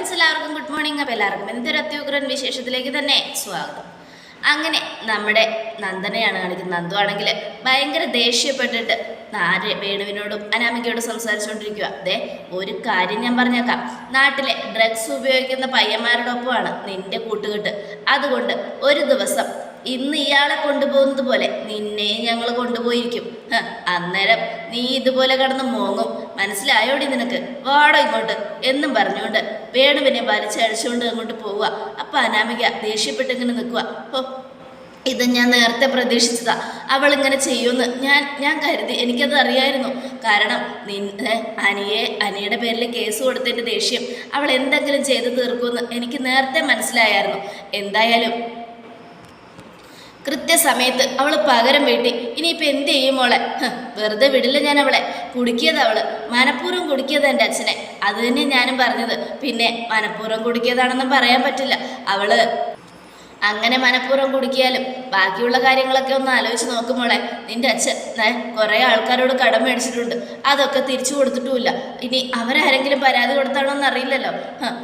Friends എല്ലാവർക്കും good morning അപ്പോൾ എല്ലാവർക്കും എന്തൊരു അത്യുഗ്രൻ വിശേഷത്തിലേക്ക് തന്നെ സ്വാഗതം. അങ്ങനെ നമ്മുടെ നന്ദനെയാണ് കാണിക്കുന്നത്. നന്ദു ആണെങ്കിൽ ഭയങ്കര ദേഷ്യപ്പെട്ടിട്ട് നാര് വേണുവിനോടും അനാമികയോടും സംസാരിച്ചുകൊണ്ടിരിക്കുക അതെ ഒരു കാര്യം ഞാൻ പറഞ്ഞേക്കാം. നാട്ടിലെ ഡ്രഗ്സ് ഉപയോഗിക്കുന്ന പയ്യന്മാരുടെ ഒപ്പമാണ് നിന്റെ കൂട്ടുകെട്ട്. അതുകൊണ്ട് ഒരു ദിവസം ഇന്ന് ഇയാളെ കൊണ്ടുപോകുന്നത് പോലെ നിന്നെയും ഞങ്ങൾ കൊണ്ടുപോയിരിക്കും. അന്നേരം നീ ഇതുപോലെ കടന്ന് മോങ്ങും. മനസ്സിലായോടി നിനക്ക്? വാടോ ഇങ്ങോട്ട്. എന്നും പറഞ്ഞുകൊണ്ട് വേണുവിനെ വലിച്ചഴിച്ചുകൊണ്ട് അങ്ങോട്ട് പോവുക. അപ്പൊ അനാമിക ദേഷ്യപ്പെട്ടിങ്ങനെ നിൽക്കുക ഓ ഇത് ഞാൻ നേരത്തെ പ്രതീക്ഷിച്ചതാ. അവൾ ഇങ്ങനെ ചെയ്യുമെന്ന് ഞാൻ ഞാൻ കരുതി. എനിക്കത് അറിയായിരുന്നു. കാരണം നിന്നെ അനിയെ അനിയുടെ പേരിൽ കേസ് കൊടുത്തതിന്റെ ദേഷ്യം അവൾ എന്തെങ്കിലും ചെയ്തു തീർക്കുമെന്ന് എനിക്ക് നേരത്തെ മനസ്സിലായായിരുന്നു. എന്തായാലും കൃത്യസമയത്ത് അവൾ പകരം വീട്ടി. ഇനിയിപ്പോൾ എന്ത് ചെയ്യും മോളെ? വെറുതെ വിടില്ല ഞാൻ അവളെ. കുടുക്കിയത് അവൾ. മനഃപൂർവം കുടുക്കിയത് എന്റെ അച്ഛനെ. അത് തന്നെ ഞാനും പറഞ്ഞത്. പിന്നെ മനഃപൂർവം കുടുക്കിയതാണെന്നും പറയാൻ പറ്റില്ല. അവൾ അങ്ങനെ മനഃപൂർവം കുടിക്കിയാലും ബാക്കിയുള്ള കാര്യങ്ങളൊക്കെ ഒന്ന് ആലോചിച്ച് നോക്കുമ്പോളെ നിന്റെ അച്ഛൻ കുറെ ആൾക്കാരോട് കടം മേടിച്ചിട്ടുണ്ട്. അതൊക്കെ തിരിച്ചു കൊടുത്തിട്ടുമില്ല. ഇനി അവരാരെങ്കിലും പരാതി കൊടുത്താണോ എന്ന് അറിയില്ലല്ലോ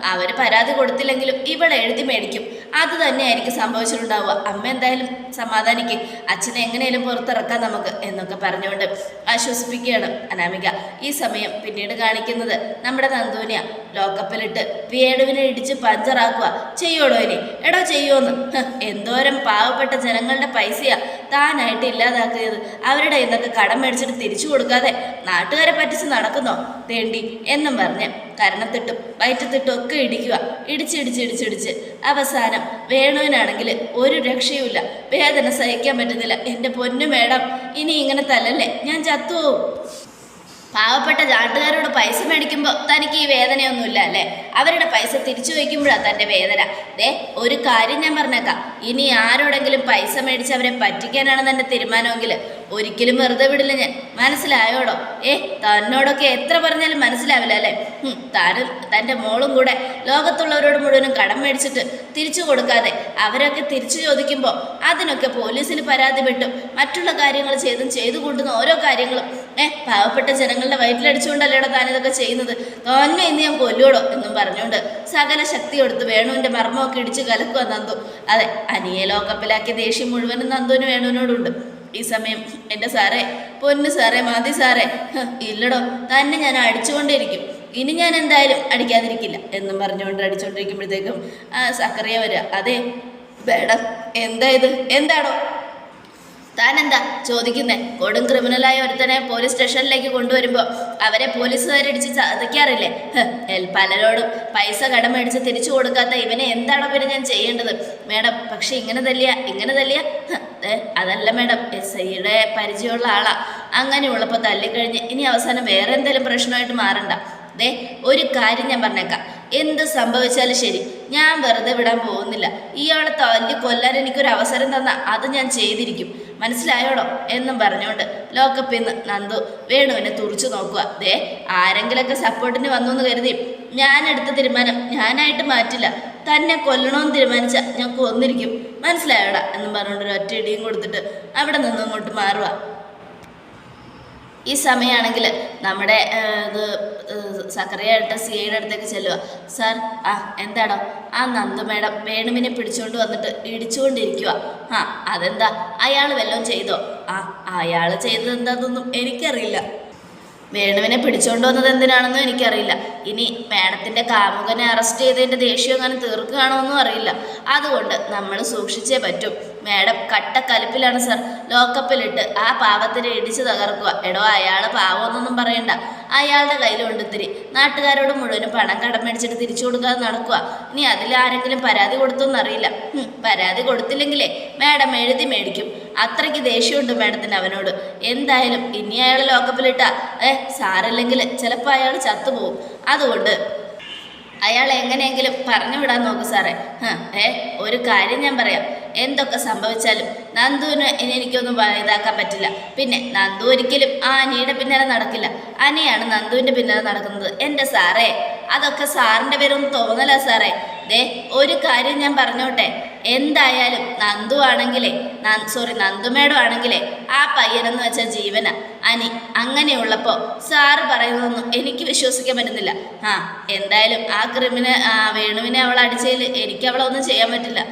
അവർ പരാതി കൊടുത്തില്ലെങ്കിലും ഇവിടെ എഴുതി മേടിക്കും. അത് തന്നെയായിരിക്കും സംഭവിച്ചിട്ടുണ്ടാവുക. അമ്മ എന്തായാലും സമാധാനിക്ക്. അച്ഛനെ എങ്ങനെയാലും പുറത്തിറക്കാം നമുക്ക് എന്നൊക്കെ പറഞ്ഞുകൊണ്ട് ആശ്വസിപ്പിക്കുകയാണ് അനാമിക. ഈ സമയം പിന്നീട് കാണിക്കുന്നത് നമ്മുടെ നന്ദൂനിയ ലോക്കപ്പിലിട്ട് വേണുവിനെ ഇടിച്ച് പഞ്ചറാക്കുക. ചെയ്യോടോ ഇനി? എടോ ചെയ്യുമോന്ന് എന്തോരം പാവപ്പെട്ട ജനങ്ങളുടെ പൈസയാ താനായിട്ട് ഇല്ലാതാക്കിയത്. അവരുടെ ഇന്നൊക്കെ കടം മേടിച്ചിട്ട് തിരിച്ചു കൊടുക്കാതെ നാട്ടുകാരെ പറ്റിച്ച് നടക്കുന്നോ? തേണ്ടി എന്നും പറഞ്ഞ് കരണത്തിട്ടും വയറ്റത്തിട്ടും ഒക്കെ ഇടിക്കുക ഇടിച്ചിടിച്ച് ഇടിച്ചിടിച്ച് അവസാനം വേണുവിനാണെങ്കിൽ ഒരു രക്ഷയുമില്ല. വേദന സഹിക്കാൻ പറ്റുന്നില്ല. എന്റെ പൊന്നു മേഡം ഇനി ഇങ്ങനെ തല്ലല്ലേ? ഞാൻ ചത്തുപോകും പാവപ്പെട്ട നാട്ടുകാരോട് പൈസ മേടിക്കുമ്പോൾ തനിക്ക് ഈ വേദനയൊന്നുമില്ല അല്ലേ? അവരുടെ പൈസ തിരിച്ചു വയ്ക്കുമ്പോഴാണ് തന്റെ വേദന. ദേ ഒരു കാര്യം ഞാൻ പറഞ്ഞേക്കാം. ഇനി ആരോടെങ്കിലും പൈസ മേടിച്ച് അവരെ പറ്റിക്കാനാണ് തന്റെ തീരുമാനമെങ്കിൽ ഒരിക്കലും വെറുതെ വിടില്ല ഞാൻ. മനസ്സിലായോടോ? ഏ തന്നോടൊക്കെ എത്ര പറഞ്ഞാലും മനസ്സിലാവില്ല അല്ലേ? താനും തന്റെ മോളും കൂടെ ലോകത്തുള്ളവരോട് മുഴുവനും കടം മേടിച്ചിട്ട് തിരിച്ചു കൊടുക്കാതെ അവരൊക്കെ തിരിച്ചു ചോദിക്കുമ്പോൾ അതിനൊക്കെ പോലീസിൽ പരാതിപ്പെട്ടും മറ്റുള്ള കാര്യങ്ങൾ ചെയ്തും ചെയ്തു കൊണ്ടുന്ന ഓരോ കാര്യങ്ങളും ഏ പാവപ്പെട്ട ജനങ്ങളുടെ വയറ്റിലടിച്ചുകൊണ്ടല്ലേടോ താനിതൊക്കെ ചെയ്യുന്നത്? തോന്നെ ഇന്ന് ഞാൻ കൊല്ലുവോടോ എന്നും പറഞ്ഞുകൊണ്ട് സകല ശക്തി കൊടുത്ത് വേണുവിന്റെ മർമ്മമൊക്കെ ഇടിച്ച് കലക്കുക നന്ദു. അതെ അനിയെ ലോക്കപ്പിലാക്കിയ ദേഷ്യം മുഴുവനും നന്ദുവിന് വേണുവിനോടുണ്ട്. ഈ സമയം എന്റെ സാറേ പൊന്നു സാറേ മാതി സാറേ ഇല്ലടോ തന്നെ ഞാൻ അടിച്ചുകൊണ്ടേയിരിക്കും. ഇനി ഞാൻ എന്തായാലും അടിക്കാതിരിക്കില്ല എന്നും പറഞ്ഞുകൊണ്ട് അടിച്ചുകൊണ്ടിരിക്കുമ്പോഴത്തേക്കും സക്കറിയ വരിക അതെ മേഡം എന്താ ഇത്? എന്താടോ താനെന്താ ചോദിക്കുന്നേ? കൊടും ക്രിമിനലായ ഒരുത്തനെ പോലീസ് സ്റ്റേഷനിലേക്ക് കൊണ്ടുവരുമ്പോൾ അവരെ പോലീസുകാരടിച്ച് ചതയ്ക്കാറില്ലേ പലരോടും പൈസ കടം മേടിച്ച് തിരിച്ചു കൊടുക്കാത്ത ഇവനെ എന്താണോ പിന്നെ ഞാൻ ചെയ്യേണ്ടത്? മേഡം പക്ഷെ ഇങ്ങനെ തല്ലിയ ഇങ്ങനെ തല്ലിയ? അതല്ല മേഡം എസ് ഐയുടെ പരിചയമുള്ള ആളാ. അങ്ങനെയുള്ളപ്പോൾ തല്ലിക്കഴിഞ്ഞ് ഇനി അവസാനം വേറെ എന്തെങ്കിലും പ്രശ്നമായിട്ട് മാറണ്ട. ദേ ഒരു കാര്യം ഞാൻ പറഞ്ഞേക്കാം. എന്ത് സംഭവിച്ചാലും ശരി. ഞാൻ വെറുതെ വിടാൻ പോകുന്നില്ല. ഇയാളെ തല്ലി കൊല്ലാൻ എനിക്കൊരു അവസരം തന്ന അത് ഞാൻ ചെയ്തിരിക്കും. മനസ്സിലായോടോ? എന്നും പറഞ്ഞുകൊണ്ട് ലോക്കപ്പിൽ നിന്ന് നന്ദു വേണുവിനെ തുറച്ചു നോക്കുക. ദേ ആരെങ്കിലൊക്കെ സപ്പോർട്ടിന് വന്നു എന്ന് കരുതി. ഞാൻ എടുത്ത തീരുമാനം ഞാനായിട്ട് മാറ്റില്ല. തന്നെ കൊല്ലണമെന്ന് തീരുമാനിച്ച ഞാൻ കൊന്നിരിക്കും മനസ്സിലായോടാ? എന്നും പറഞ്ഞുകൊണ്ട് ഒരു ഒറ്റ ഇടിയും കൊടുത്തിട്ട് അവിടെ നിന്ന് അങ്ങോട്ട് മാറുക. ഈ സമയമാണെങ്കിൽ നമ്മുടെ ഇത് സക്കറിയായിട്ട് സി ഐയുടെ അടുത്തേക്ക് ചെല്ലുക. സാർ ആ എന്താടോ? ആ നന്ദു മേഡം വേണുവിനെ പിടിച്ചുകൊണ്ട് വന്നിട്ട് ഇടിച്ചുകൊണ്ടിരിക്കുക ആ അതെന്താ? അയാൾ വല്ലതും ചെയ്തോ? ആ അയാൾ ചെയ്തത് എന്താണെന്നൊന്നും എനിക്കറിയില്ല. വേണുവിനെ പിടിച്ചുകൊണ്ട് വന്നത് എന്തിനാണെന്നും എനിക്കറിയില്ല. ഇനി മേഡത്തിന്റെ കാമുകനെ അറസ്റ്റ് ചെയ്തതിന്റെ ദേഷ്യം അങ്ങനെ തീർക്കുകയാണോ എന്നും അറിയില്ല. അതുകൊണ്ട് നമ്മൾ സൂക്ഷിച്ചേ പറ്റും. മേഡം കട്ട കലിപ്പിലാണ് സർ. ലോക്കപ്പിലിട്ട് ആ പാവത്തിനെ ഇടിച്ചു തകർക്കുക. എടോ അയാൾ പാവമെന്നൊന്നും പറയണ്ട. അയാളുടെ കയ്യിലുണ്ട് ഇത്തിരി. നാട്ടുകാരോട് മുഴുവനും പണം കടം മേടിച്ചിട്ട് തിരിച്ചു കൊടുക്കാതെ നടക്കുക. ഇനി അതിൽ ആരെങ്കിലും പരാതി കൊടുത്തോന്നറിയില്ല പരാതി കൊടുത്തില്ലെങ്കിലേ മേഡം എഴുതി മേടിക്കും. അത്രയ്ക്ക് ദേഷ്യമുണ്ട് മേഡത്തിന് അവനോട്. എന്തായാലും ഇനി അയാൾ ലോക്കപ്പിലിട്ടാ. ഏ സാരല്ലെങ്കിൽ ചിലപ്പോൾ അയാൾ ചത്തുപോകും. അതുകൊണ്ട് അയാൾ എങ്ങനെയെങ്കിലും പറഞ്ഞു വിടാൻ നോക്ക് സാറേ. ഏ ഒരു കാര്യം ഞാൻ പറയാം. എന്തൊക്കെ സംഭവിച്ചാലും നന്ദുവിന് എനിക്കൊന്നും ഇതാക്കാൻ പറ്റില്ല. പിന്നെ നന്ദു ഒരിക്കലും ആ അനിയുടെ പിന്നാലെ നടക്കില്ല. അനിയാണ് നന്ദുവിന്റെ പിന്നാലെ നടക്കുന്നത്. എന്റെ സാറേ അതൊക്കെ സാറിന്റെ പേരൊന്നും തോന്നല സാറേ. ദേ ഒരു കാര്യം ഞാൻ പറഞ്ഞോട്ടെ. എന്തായാലും നന്ദു ആണെങ്കിലേ സോറി നന്ദുമേടം ആണെങ്കിലേ ആ പയ്യനെന്ന് വെച്ചാൽ ജീവന. അനി അങ്ങനെയുള്ളപ്പോൾ സാറ് പറയുന്നതൊന്നും എനിക്ക് വിശ്വസിക്കാൻ പറ്റുന്നില്ല. ആ എന്തായാലും ആ ക്രിമിനെ വേണുവിനെ അവൾ അടിച്ചതിൽ എനിക്ക് അവളെ ഒന്നും ചെയ്യാൻ പറ്റില്ല.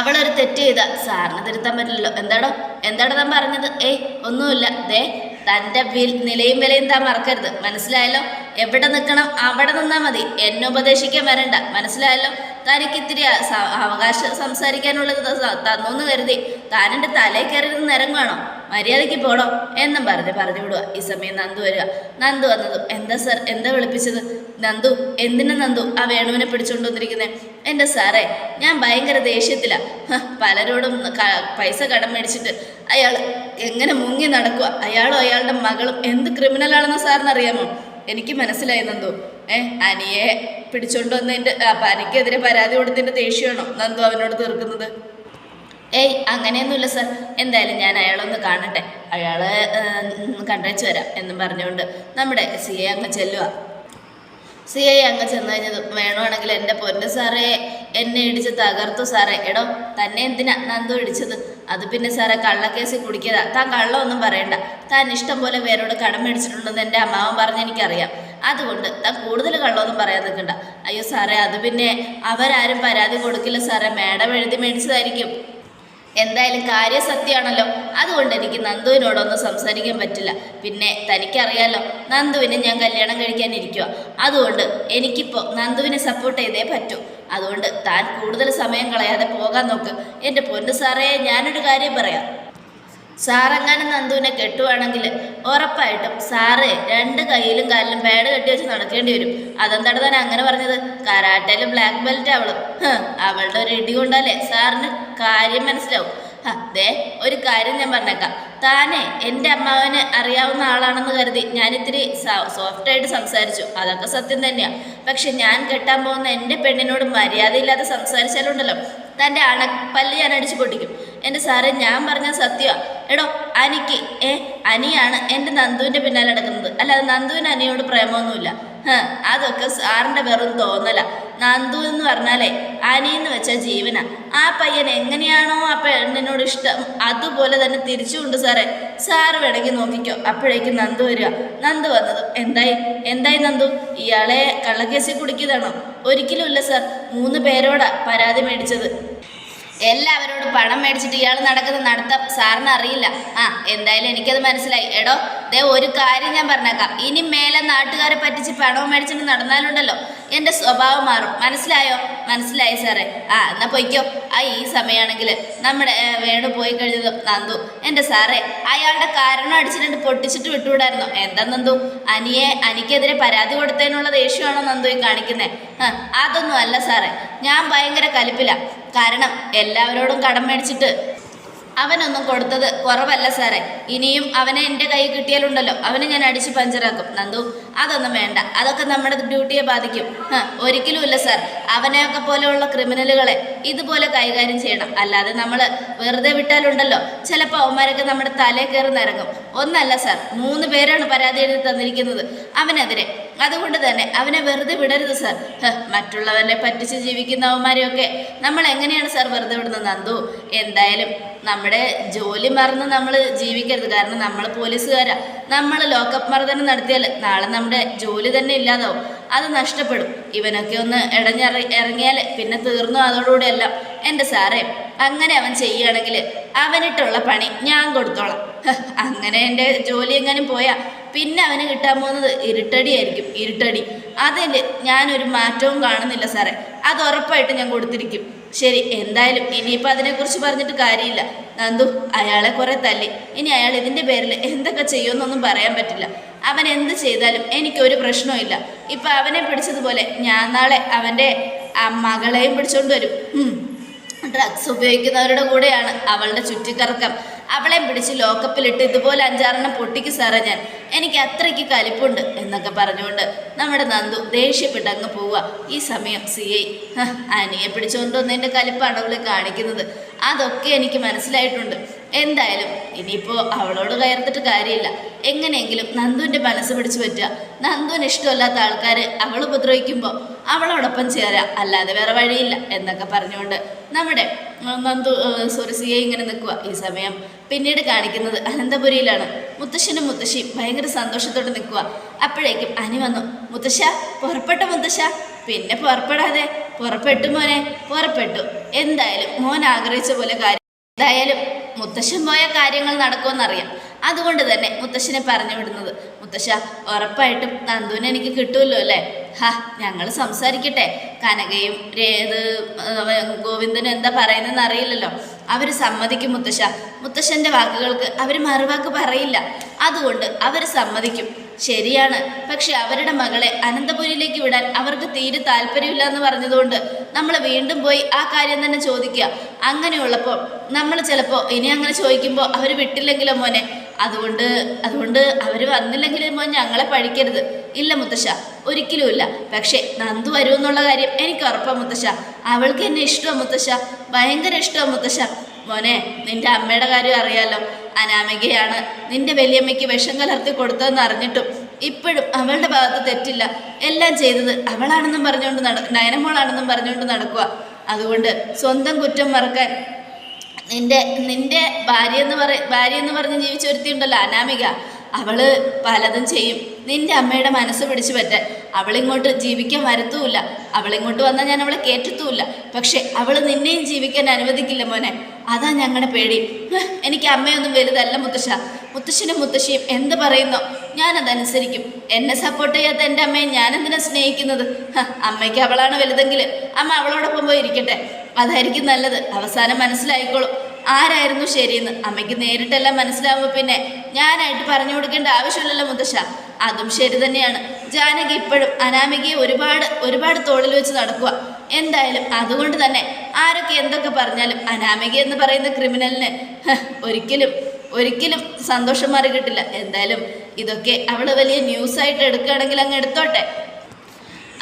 അവളൊരു തെറ്റ് ചെയ്താ സാറിന് തിരുത്താൻ പറ്റില്ലല്ലോ. എന്താടോ എന്താടോ താൻ പറഞ്ഞത്? ഏയ് ഒന്നുമില്ല. ദേ തന്റെ വിൽ- നിലയും വിലയും താൻ മറക്കരുത്. മനസ്സിലായല്ലോ? എവിടെ നിൽക്കണം അവിടെ നിന്നാൽ മതി. എന്നെ ഉപദേശിക്കാൻ വരണ്ട. മനസ്സിലായല്ലോ? തനിക്ക് ഇത്തിരി അവകാശം സംസാരിക്കാനുള്ളത് തന്നു എന്ന് കരുതി. താൻ എന്റെ തലയിൽ കയറി നിന്ന് ഇറങ്ങുവാണോ? മര്യാദയ്ക്ക് പോടോ എന്നും പറഞ്ഞ് പറഞ്ഞു വിടുക ഈ സമയം നന്ദു വരിക. നന്ദു വന്നതും എന്താ സാർ? എന്താ വിളിപ്പിച്ചത്? നന്ദു എന്തിനാ നന്ദു? ആ വേണുവിനെ പിടിച്ചുകൊണ്ട് വന്നിരിക്കുന്നത് എന്റെ സാറേ ഞാൻ ഭയങ്കര ദേഷ്യത്തിലാണ് പലരോടും പൈസ കടം മേടിച്ചിട്ട് അയാൾ എങ്ങനെ മുങ്ങി നടക്കുക അയാളും അയാളുടെ മകളും എന്ത് ക്രിമിനലാണെന്ന് സാറിന് അറിയാമോ എനിക്ക് മനസ്സിലായി നന്ദു. ഏ അനിയെ പിടിച്ചോണ്ട് വന്നതിന്റെ അനിക്കെതിരെ പരാതി കൊടുത്തതിന്റെ ദേഷ്യമാണോ? നന്ദു അവനോട് തീർക്കുന്നത്. ഏയ് അങ്ങനെയൊന്നുമില്ല സർ. എന്തായാലും ഞാൻ അയാളൊന്ന് കാണട്ടെ. അയാൾ കണ്ടേച്ച് വരാം എന്നും പറഞ്ഞുകൊണ്ട് നമ്മുടെ സി എ അങ്ങ് ചെല്ലുക സി ഐ അങ്ങ് ചെന്ന് കഴിഞ്ഞത് വേണമെങ്കിൽ എന്റെ പൊന്നു സാറേ എന്നെ ഇടിച്ച് തകർത്തു സാറേ. എടോ തന്നെ എന്തിനാ നന്ദു ഇടിച്ചത്? അത് പിന്നെ സാറേ കള്ളക്കേസിൽ കുടിക്കതാ താൻ കള്ളമൊന്നും പറയണ്ട. താൻ ഇഷ്ടം പോലെ പേരോട് കടം മേടിച്ചിട്ടുണ്ടെന്ന് എന്റെ അമ്മാവൻ പറഞ്ഞ് എനിക്കറിയാം. അതുകൊണ്ട് താൻ കൂടുതൽ കള്ളമൊന്നും പറയാൻ നിൽക്കണ്ട. അയ്യോ സാറേ അത് പിന്നെ അവരാരും പരാതി കൊടുക്കില്ല സാറേ. മേഡം എഴുതി മേടിച്ചതായിരിക്കും. എന്തായാലും കാര്യസത്യമാണല്ലോ അതുകൊണ്ട് എനിക്ക് നന്ദുവിനോടൊന്നും സംസാരിക്കാൻ പറ്റില്ല. പിന്നെ തനിക്കറിയാലോ നന്ദുവിനെ ഞാൻ കല്യാണം കഴിക്കാനിരിക്കുക അതുകൊണ്ട് എനിക്കിപ്പോൾ നന്ദുവിനെ സപ്പോർട്ട് ചെയ്തേ പറ്റൂ. അതുകൊണ്ട് താൻ കൂടുതൽ സമയം കളയാതെ പോകാൻ നോക്ക്. എന്റെ പൊന്നു സാറേ ഞാനൊരു കാര്യം പറയാം. സാറെങ്ങാനും നന്ദുവിനെ കെട്ടുവാണെങ്കിൽ ഉറപ്പായിട്ടും സാറ് രണ്ട് കയ്യിലും കാലിലും പാഡ് കെട്ടി വെച്ച് നടക്കേണ്ടി വരും. അതെന്താണ് താൻ അങ്ങനെ പറഞ്ഞത്? കരാട്ടയിലും ബ്ലാക്ക് ബെൽറ്റ് അവളും. അവളുടെ ഒരു ഇടി കൊണ്ടല്ലേ സാറിന് കാര്യം മനസ്സിലാവും. അതെ ഒരു കാര്യം ഞാൻ പറഞ്ഞേക്കാം. താനെ എന്റെ അമ്മാവന് അറിയാവുന്ന ആളാണെന്ന് കരുതി ഞാനിത്തിരി സോഫ്റ്റ് ആയിട്ട് സംസാരിച്ചു. അതൊക്കെ സത്യം തന്നെയാണ് പക്ഷെ ഞാൻ കെട്ടാൻ പോകുന്ന എന്റെ പെണ്ണിനോട് മര്യാദയില്ലാതെ സംസാരിച്ചാലുണ്ടല്ലോ. തന്റെ അണപ്പല്ല് ഞാൻ അടിച്ചു പൊട്ടിക്കും. എന്റെ സാറേ ഞാൻ പറഞ്ഞ സത്യമാണ് എടോ അനിക്ക് ഏ അനിയാണ് എന്റെ നന്ദുവിന്റെ പിന്നാലെ നടക്കുന്നത്. അല്ലാതെ നന്ദുവിന് അനിയോട് പ്രേമമൊന്നുമില്ല. അതൊക്കെ സാറിന്റെ വെറും തോന്നല. നന്ദു എന്ന് പറഞ്ഞാലേ അനി എന്ന് വെച്ചാൽ ജീവന. ആ പയ്യൻ എങ്ങനെയാണോ ആ പെണ്ണിനോട് ഇഷ്ടം അതുപോലെ തന്നെ തിരിച്ചുകൊണ്ട് സാറേ. സാറ് വേണമെങ്കിൽ നോക്കിക്കോ അപ്പോഴേക്കും നന്ദു വരിക. നന്ദു വന്നത് എന്തായി? എന്തായി നന്ദു? ഇയാളെ കള്ളക്കേസിൽ കുടിക്കുന്നതാണോ ഒരിക്കലുമില്ല സാർ. മൂന്ന് പേരോടാ പരാതി മേടിച്ചത്. എല്ലാവരോടും പണം മേടിച്ചിട്ട് ഇയാൾ നടക്കുന്ന നടത്തം സാറിന് അറിയില്ല. ആ എന്തായാലും എനിക്കത് മനസ്സിലായി. എടോ ദേ ഒരു കാര്യം ഞാൻ പറഞ്ഞേക്കാം. ഇനി മേലെ നാട്ടുകാരെ പറ്റിച്ച് പണവും മേടിച്ചിട്ട് നടന്നാലുണ്ടല്ലോ. എന്റെ സ്വഭാവം മാറും. മനസ്സിലായോ? മനസ്സിലായി സാറേ. ആ എന്നാ പൊയ്ക്കോ. ആ ഈ സമയമാണെങ്കിൽ നമ്മുടെ വേണു പോയി കഴിഞ്ഞതും നന്ദു. എന്റെ സാറേ അയാളുടെ കാരണം അടിച്ചിട്ടുണ്ട് പൊട്ടിച്ചിട്ട് വിട്ടുവിടായിരുന്നു. എന്താ നന്ദു? അനിയെ അനിക്കെതിരെ പരാതി കൊടുത്തതിനുള്ള ദേഷ്യമാണോ നന്ദു ഈ കാണിക്കുന്നത് അതൊന്നും അല്ല സാറേ. ഞാൻ ഭയങ്കര കലിപ്പില്ല കാരണം എല്ലാവരോടും കടം മേടിച്ചിട്ട് അവനൊന്നും കൊടുത്തത് കുറവല്ല സാറേ. ഇനിയും അവനെ എന്റെ കൈ കിട്ടിയാലുണ്ടല്ലോ. അവനെ ഞാൻ അടിച്ച് പഞ്ചറാക്കും. നന്ദു അതൊന്നും വേണ്ട. അതൊക്കെ നമ്മുടെ ഡ്യൂട്ടിയെ ബാധിക്കും. ഒരിക്കലുമില്ല സാർ. അവനെയൊക്കെ പോലെയുള്ള ക്രിമിനലുകളെ ഇതുപോലെ കൈകാര്യം ചെയ്യണം. അല്ലാതെ നമ്മൾ വെറുതെ വിട്ടാലുണ്ടല്ലോ. ചിലപ്പോൾ അവന്മാരൊക്കെ നമ്മുടെ തലേ കയറി നിറങ്ങും ഒന്നല്ല സാർ. മൂന്ന് പേരാണ് പരാതി എഴുതി തന്നിരിക്കുന്നത്. അവനെതിരെ അതുകൊണ്ട് തന്നെ അവനെ വെറുതെ വിടരുത് സാർ. മറ്റുള്ളവരെ പറ്റിച്ച് ജീവിക്കുന്ന അവന്മാരെയൊക്കെ നമ്മൾ എങ്ങനെയാണ് സാർ വെറുതെ വിടുന്നത് നന്ദു? എന്തായാലും നമ്മുടെ ജോലി മറന്ന് നമ്മൾ ജീവിക്കരുത്. കാരണം നമ്മൾ പോലീസുകാരാ. നമ്മൾ ലോക്കപ്പ് മർദ്ദനം നടത്തിയാൽ നാളെ നമ്മുടെ ജോലി തന്നെ ഇല്ലാതാവും. അത് നഷ്ടപ്പെടും. ഇവനൊക്കെ ഒന്ന് ഇടഞ്ഞിറ ഇറങ്ങിയാൽ പിന്നെ തീർന്നു അതോടുകൂടി എല്ലാം. എന്റെ സാറേ അങ്ങനെ അവൻ ചെയ്യുകയാണെങ്കിൽ അവനിട്ടുള്ള പണി ഞാൻ കൊടുത്തോളാം. അങ്ങനെ എന്റെ ജോലി എങ്ങാനും പോയാൽ പിന്നെ അവന് കിട്ടാൻ പോകുന്നത് ഇരുട്ടടിയായിരിക്കും ഇരുട്ടടി. അതിൽ ഞാനൊരു മാറ്റവും കാണുന്നില്ല സാറേ. അത് ഉറപ്പായിട്ട് ഞാൻ കൊടുത്തിരിക്കും. ശരി എന്തായാലും ഇനിയിപ്പോൾ അതിനെക്കുറിച്ച് പറഞ്ഞിട്ട് കാര്യമില്ല. നന്ദു അയാളെ കുറെ തല്ലി. ഇനി അയാൾ ഇതിന്റെ പേരിൽ എന്തൊക്കെ ചെയ്യുമെന്നൊന്നും പറയാൻ പറ്റില്ല. അവൻ എന്ത് ചെയ്താലും എനിക്കൊരു പ്രശ്നവും ഇപ്പം അവനെ പിടിച്ചതുപോലെ ഞാൻ നാളെ അവന്റെ മകളെയും പിടിച്ചോണ്ട് വരും. ഡ്രഗ്സ് ഉപയോഗിക്കുന്നവരുടെ കൂടെയാണ് അവളുടെ ചുറ്റിക്കറക്കം. അവളെ പിടിച്ച് ലോക്കപ്പിലിട്ട് ഇതുപോലെ അഞ്ചാറെണ്ണം പൊട്ടിക്ക് സാറേ ഞാൻ. എനിക്ക് അത്രയ്ക്ക് കലിപ്പുണ്ട് എന്നൊക്കെ പറഞ്ഞുകൊണ്ട് നമ്മുടെ നന്ദു ദേഷ്യപ്പെട്ട് അങ്ങ് പോവുക. ഈ സമയം സി ഐ. അനിയെ പിടിച്ചുകൊണ്ട് വന്നതിന്റെ കലിപ്പാണ് അവളെ കാണിക്കുന്നത്. അതൊക്കെ എനിക്ക് മനസ്സിലായിട്ടുണ്ട്. എന്തായാലും ഇനിയിപ്പോൾ അവളോട് കയർത്തിട്ട് കാര്യമില്ല. എങ്ങനെയെങ്കിലും നന്ദുവിന്റെ മനസ്സ് പിടിച്ചു പറ്റുക. നന്ദുവിന് ഇഷ്ടമല്ലാത്ത ആൾക്കാർ അവൾ ഉപദ്രവിക്കുമ്പോൾ അവളോടൊപ്പം ചേരാം. അല്ലാതെ വേറെ വഴിയില്ല എന്നൊക്കെ പറഞ്ഞുകൊണ്ട് നമ്മുടെ നന്ദു സോറി സി ഇങ്ങനെ നിൽക്കുക ഈ സമയം പിന്നീട് കാണിക്കുന്നത് അനന്തപുരിയിലാണ്. മുത്തശ്ശനും മുത്തശ്ശിയും ഭയങ്കര സന്തോഷത്തോടെ നിൽക്കുക. അപ്പോഴേക്കും അനി വന്നു മുത്തശ്ശ പുറപ്പെട്ട മുത്തശ്ശ? പിന്നെ പുറപ്പെടാതെ. പുറപ്പെട്ടു മോനെ പുറപ്പെട്ടു. എന്തായാലും മോൻ ആഗ്രഹിച്ച പോലെ കാര്യം എന്തായാലും മുത്തശ്ശൻ പോയ കാര്യങ്ങൾ നടക്കുമെന്നറിയാം. അതുകൊണ്ട് തന്നെ മുത്തശ്ശനെ പറഞ്ഞു വിടുന്നത്. മുത്തശ്ശ ഉറപ്പായിട്ടും നന്ദുവിനെ എനിക്ക് കിട്ടുമല്ലോ അല്ലേ? ഹാ ഞങ്ങൾ സംസാരിക്കട്ടെ. കനകയും രേത് ഗോവിന്ദനും എന്താ പറയുന്നതെന്ന് അറിയില്ലല്ലോ. അവർ സമ്മതിക്കും മുത്തശ്ശ. മുത്തശ്ശന്റെ വാക്കുകൾക്ക് അവർ മറുവാക്ക് പറയില്ല. അതുകൊണ്ട് അവർ സമ്മതിക്കും. ശരിയാണ്. പക്ഷെ അവരുടെ മകളെ അനന്തപുരിയിലേക്ക് വിടാൻ അവർക്ക് തീരെ താല്പര്യമില്ല എന്ന് പറഞ്ഞതുകൊണ്ട് നമ്മൾ വീണ്ടും പോയി ആ കാര്യം തന്നെ ചോദിക്കുക. അങ്ങനെയുള്ളപ്പോൾ നമ്മൾ ചിലപ്പോൾ ഇനി അങ്ങനെ ചോദിക്കുമ്പോൾ അവർ വിട്ടില്ലെങ്കിലോ മോനെ? അതുകൊണ്ട് അതുകൊണ്ട് അവർ വന്നില്ലെങ്കിലും ഞങ്ങളെ പഴിക്കരുത് ഇല്ല മുത്തശ്ശ. ഒരിക്കലുമില്ല പക്ഷേ നന്ദു വരുമെന്നുള്ള കാര്യം എനിക്ക് ഉറപ്പാണ് മുത്തശ്ശ. അവൾക്ക് എന്നെ ഇഷ്ടമാണ് മുത്തശ്ശ. ഭയങ്കര ഇഷ്ടമാണ് മുത്തശ്ശ. മോനെ നിന്റെ അമ്മയുടെ കാര്യം അറിയാലോ. അനാമികയാണ് നിന്റെ വലിയമ്മയ്ക്ക് വിഷം കലർത്തി കൊടുത്തതെന്ന് അറിഞ്ഞിട്ടും ഇപ്പോഴും അവളുടെ ഭാഗത്ത് തെറ്റില്ല. എല്ലാം ചെയ്തത് അവളാണെന്നും പറഞ്ഞുകൊണ്ട് നട നയനമോളാണെന്നും പറഞ്ഞുകൊണ്ട് നടക്കുക അതുകൊണ്ട് സ്വന്തം കുറ്റം മറക്കാൻ നിന്റെ നിന്റെ ഭാര്യ എന്ന് പറ ഭാര്യ എന്ന് പറഞ്ഞ് ജീവിച്ച ഒരുത്തിയുണ്ടല്ലോ അനാമിക. അവൾ പലതും ചെയ്യും. നിന്റെ അമ്മയുടെ മനസ്സ് പിടിച്ചു പറ്റാൻ. അവളിങ്ങോട്ട് ജീവിക്കാൻ വരത്തുമില്ല. അവളിങ്ങോട്ട് വന്നാൽ ഞാൻ അവളെ കേറ്റത്തുമില്ല. പക്ഷെ അവൾ നിന്നെയും ജീവിക്കാൻ അനുവദിക്കില്ല മോനെ. അതാ ഞങ്ങളുടെ പേടി. എനിക്ക് അമ്മയൊന്നും വലുതല്ല മുത്തശ്ശ. മുത്തശ്ശനും മുത്തശ്ശിയും എന്ത് പറയുന്നോ? ഞാനതനുസരിക്കും. എന്നെ സപ്പോർട്ട് ചെയ്യാത്ത എന്റെ അമ്മയെ ഞാനെന്തിനാ സ്നേഹിക്കുന്നത്? അമ്മയ്ക്ക് അവളാണ് വലുതെങ്കിൽ അമ്മ അവളോടൊപ്പം പോയി ഇരിക്കട്ടെ. അതായിരിക്കും നല്ലത്. അവസാനം മനസ്സിലായിക്കോളും. ആരായിരുന്നു ശരിയെന്ന്? അമ്മയ്ക്ക് നേരിട്ടെല്ലാം മനസ്സിലാവുമ്പോൾ പിന്നെ ഞാനായിട്ട് പറഞ്ഞു കൊടുക്കേണ്ട ആവശ്യമില്ലല്ലോ മുത്തശ്ശ. അതും ശരി തന്നെയാണ്. ജാനകി ഇപ്പോഴും അനാമികയെ ഒരുപാട് ഒരുപാട് തോളിൽ വെച്ച് നടക്കുക എന്തായാലും അതുകൊണ്ട് തന്നെ ആരൊക്കെ എന്തൊക്കെ പറഞ്ഞാലും അനാമിക എന്ന് പറയുന്ന ക്രിമിനലിന് ഒരിക്കലും ഒരിക്കലും സന്തോഷം മാറി കിട്ടില്ല എന്തായാലും ഇതൊക്കെ അവൾ വലിയ ന്യൂസായിട്ട് എടുക്കുകയാണെങ്കിൽ അങ്ങ് എടുത്തോട്ടെ.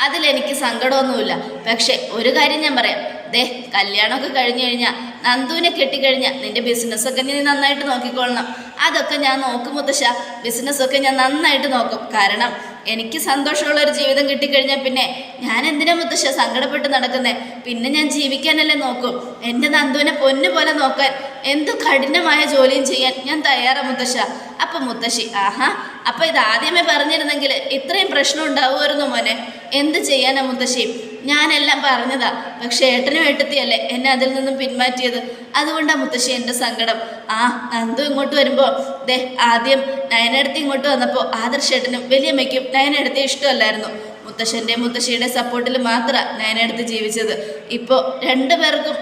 അതിലെനിക്ക് സങ്കടമൊന്നുമില്ല. പക്ഷേ ഒരു കാര്യം ഞാൻ പറയാം. ദേ കല്യാണമൊക്കെ കഴിഞ്ഞു കഴിഞ്ഞാൽ നന്ദുവിനെ കെട്ടിക്കഴിഞ്ഞാൽ നിന്റെ ബിസിനസ്സൊക്കെ നീ നന്നായിട്ട് നോക്കിക്കൊള്ളണം. അതൊക്കെ ഞാൻ നോക്കും മുത്തശ്ശ. ബിസിനസ്സൊക്കെ ഞാൻ നന്നായിട്ട് നോക്കും. കാരണം എനിക്ക് സന്തോഷമുള്ള ഒരു ജീവിതം കിട്ടിക്കഴിഞ്ഞാൽ പിന്നെ ഞാൻ എന്തിനാ മുത്തശ്ശ സങ്കടപ്പെട്ട് നടക്കുന്നേ? പിന്നെ ഞാൻ ജീവിക്കാനല്ലേ നോക്കും. എന്റെ നന്ദുവിനെ പൊന്നു പോലെ നോക്കാൻ എന്ത് കഠിനമായ ജോലിയും ചെയ്യാൻ ഞാൻ തയ്യാറാണ് മുത്തശ്ശ. അപ്പൊ മുത്തശ്ശി ആഹാ അപ്പൊ ഇത് ആദ്യമേ പറഞ്ഞിരുന്നെങ്കിൽ ഇത്രയും പ്രശ്നം ഉണ്ടാവുമായിരുന്നു മോനെ. എന്ത് ചെയ്യാനാ മുത്തശ്ശി? ഞാനെല്ലാം പറഞ്ഞതാ. പക്ഷെ ഏട്ടനും ഏട്ടത്തിയല്ലേ എന്നെ അതിൽ നിന്നും പിന്മാറ്റിയത്? അതുകൊണ്ടാ മുത്തശ്ശി എന്റെ സങ്കടം. ആ നന്ദു ഇങ്ങോട്ട് വരുമ്പോൾ ദേ ആദ്യം നയനടുത്ത് ഇങ്ങോട്ട് വന്നപ്പോൾ ആദർശേട്ടനും വലിയമ്മയ്ക്കും നയനെടുത്ത് ഇഷ്ടമല്ലായിരുന്നു. മുത്തശ്ശന്റെ മുത്തശ്ശിയുടെ സപ്പോർട്ടിൽ മാത്രമാണ് നയനടുത്ത് ജീവിച്ചത്. ഇപ്പോൾ രണ്ടു പേർക്കും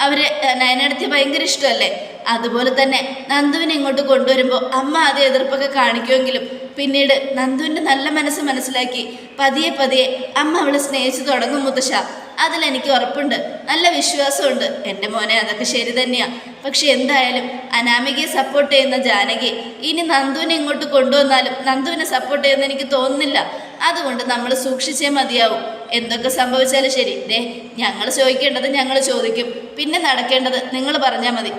അവരെ നയനടുത്തി ഭയങ്കര ഇഷ്ടമല്ലേ? അതുപോലെ തന്നെ നന്ദുവിനെ ഇങ്ങോട്ട് കൊണ്ടുവരുമ്പോൾ അമ്മ ആദ്യം എതിർപ്പൊക്കെ കാണിക്കുമെങ്കിലും പിന്നീട് നന്ദുവിന്റെ നല്ല മനസ്സ് മനസ്സിലാക്കി പതിയെ പതിയെ അമ്മ അവളെ സ്നേഹിച്ചു തുടങ്ങും മുത്തശ്ശ. അതിലെനിക്ക് ഉറപ്പുണ്ട്. നല്ല വിശ്വാസമുണ്ട്. എന്റെ മോനെ അതൊക്കെ ശരി തന്നെയാണ് പക്ഷെ എന്തായാലും അനാമികയെ സപ്പോർട്ട് ചെയ്യുന്ന ജാനകി ഇനി നന്ദുവിനെ ഇങ്ങോട്ട് കൊണ്ടുവന്നാലും നന്ദുവിനെ സപ്പോർട്ട് ചെയ്യുന്ന എനിക്ക് തോന്നുന്നില്ല. അതുകൊണ്ട് നമ്മൾ സൂക്ഷിച്ചേ മതിയാവും. എന്തൊക്കെ സംഭവിച്ചാലും ശരി. ദേ ഞങ്ങൾ ചോദിക്കേണ്ടത് ഞങ്ങൾ ചോദിക്കും. പിന്നെ നടക്കേണ്ടത് നിങ്ങൾ പറഞ്ഞാൽ മതി.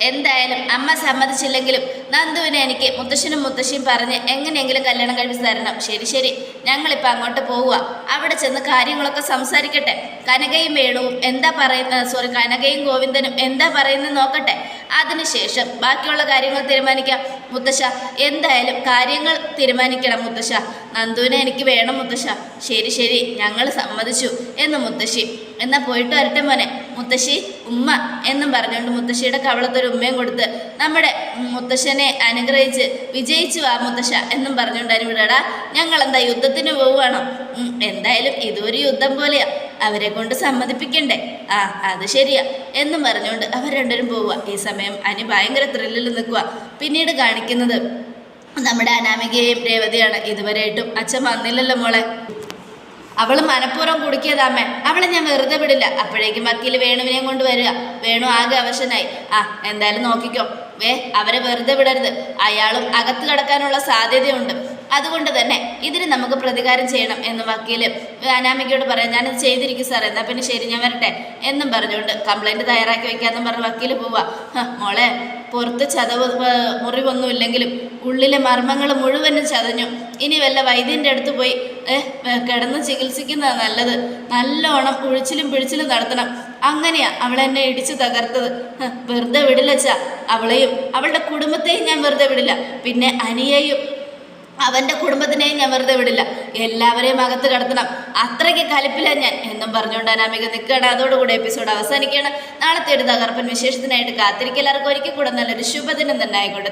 എന്തായാലും അമ്മ സമ്മതിച്ചില്ലെങ്കിലും നന്ദുവിനെ എനിക്ക് മുത്തശ്ശനും മുത്തശ്ശിയും പറഞ്ഞ് എങ്ങനെയെങ്കിലും കല്യാണം കഴിപ്പിച്ച് തരണം. ശരി ശരി. ഞങ്ങളിപ്പോൾ അങ്ങോട്ട് പോവുക. അവിടെ ചെന്ന് കാര്യങ്ങളൊക്കെ സംസാരിക്കട്ടെ. കനകയും വേണുവും എന്താ പറയുന്നത് സോറി കനകയും ഗോവിന്ദനും എന്താ പറയുന്നത് നോക്കട്ടെ. അതിനുശേഷം ബാക്കിയുള്ള കാര്യങ്ങൾ തീരുമാനിക്കാം. മുത്തശ്ശ എന്തായാലും കാര്യങ്ങൾ തീരുമാനിക്കണം മുത്തശ്ശ. നന്ദുവിനെ എനിക്ക് വേണം മുത്തശ്ശ. ശരി ശരി. ഞങ്ങൾ സമ്മതിച്ചു എന്ന് മുത്തശ്ശി. എന്നാൽ പോയിട്ട് വരട്ടെ മോനെ. മുത്തശ്ശി ഉമ്മ എന്നും പറഞ്ഞുകൊണ്ട് മുത്തശ്ശിയുടെ കവളത്തൊരു ഉമ്മയും കൊടുത്ത് നമ്മുടെ മുത്തശ്ശനെ അനുഗ്രഹിച്ച് വിജയിച്ചു ആ മുത്തശ്ശ എന്നും പറഞ്ഞുകൊണ്ട് അനുവിടാടാ ഞങ്ങൾ എന്താ യുദ്ധത്തിന് പോവുകയാണോ? എന്തായാലും ഇതൊരു യുദ്ധം പോലെയാ. അവരെ കൊണ്ട് സമ്മതിപ്പിക്കണ്ടേ? ആ അത് ശരിയാ എന്നും പറഞ്ഞുകൊണ്ട് അവർ രണ്ടുപേരും പോവുക. ഈ സമയം അനി ഭയങ്കര ത്രില്ലിൽ നിൽക്കുക പിന്നീട് കാണിക്കുന്നത് നമ്മുടെ അനാമികയും രേവതിയാണ്. ഇതുവരെയായിട്ടും അച്ഛൻ വന്നില്ലല്ലോ മോളെ. അവൾ മനഃപൂർവം കുടുക്കിയതാമ്മേ അവളെ ഞാൻ വെറുതെ വിടില്ല. അപ്പോഴേക്കും വക്കീൽ വേണുവിനെയും കൊണ്ട് വരിക. വേണു ആകെ അവശനായി. ആ എന്തായാലും നോക്കിക്കോ. വേ അവരെ വെറുതെ വിടരുത്. അയാളും അകത്ത് കടക്കാനുള്ള സാധ്യതയുണ്ട്. അതുകൊണ്ട് തന്നെ ഇതിന് നമുക്ക് പ്രതികാരം ചെയ്യണം എന്ന് വക്കീൽ അനാമികയോട് പറയാം. ഞാനത് ചെയ്തിരിക്കും സാർ എന്നാൽ പിന്നെ ശരി ഞാൻ വരട്ടെ. എന്നും പറഞ്ഞുകൊണ്ട് കംപ്ലൈന്റ് തയ്യാറാക്കി വെക്കാമെന്നും പറഞ്ഞ് വക്കീൽ പോവാ മോളെ പുറത്ത് ചതവ് മുറിവൊന്നുമില്ലെങ്കിലും ഉള്ളിലെ മർമ്മങ്ങൾ മുഴുവനും ചതഞ്ഞു. ഇനി വല്ല വൈദ്യന്റെ അടുത്ത് പോയി കിടന്ന് ചികിത്സിക്കുന്നതാണ് നല്ലത്. നല്ലോണം ഉഴിച്ചിലും പിഴിച്ചിലും നടത്തണം. അങ്ങനെയാ അവളെന്നെ ഇടിച്ചു തകർത്തത്. വെറുതെ വിടില്ല അച്ഛാ. അവളെയും അവളുടെ കുടുംബത്തെയും ഞാൻ വെറുതെ വിടില്ല. പിന്നെ അനിയെയും അവന്റെ കുടുംബത്തിനെയും ഞാൻ വെറുതെ വിടില്ല. എല്ലാവരെയും അകത്ത് കിടത്തണം. അത്രയ്ക്ക് കലിപ്പില്ല ഞാൻ. എന്നും പറഞ്ഞുകൊണ്ട് അനാമിക നിൽക്കുകയാണ്. അതോടുകൂടി എപ്പിസോഡ് അവസാനിക്കുകയാണ്. നാളത്തെ ഒരു തകർപ്പൻ വിശേഷത്തിനായിട്ട് കാത്തിരിക്കും എല്ലാവർക്കും ഒരിക്കൽ കൂടെ നല്ലൊരു ശുഭദിനം തന്നെ ആയിക്കോട്ടെ.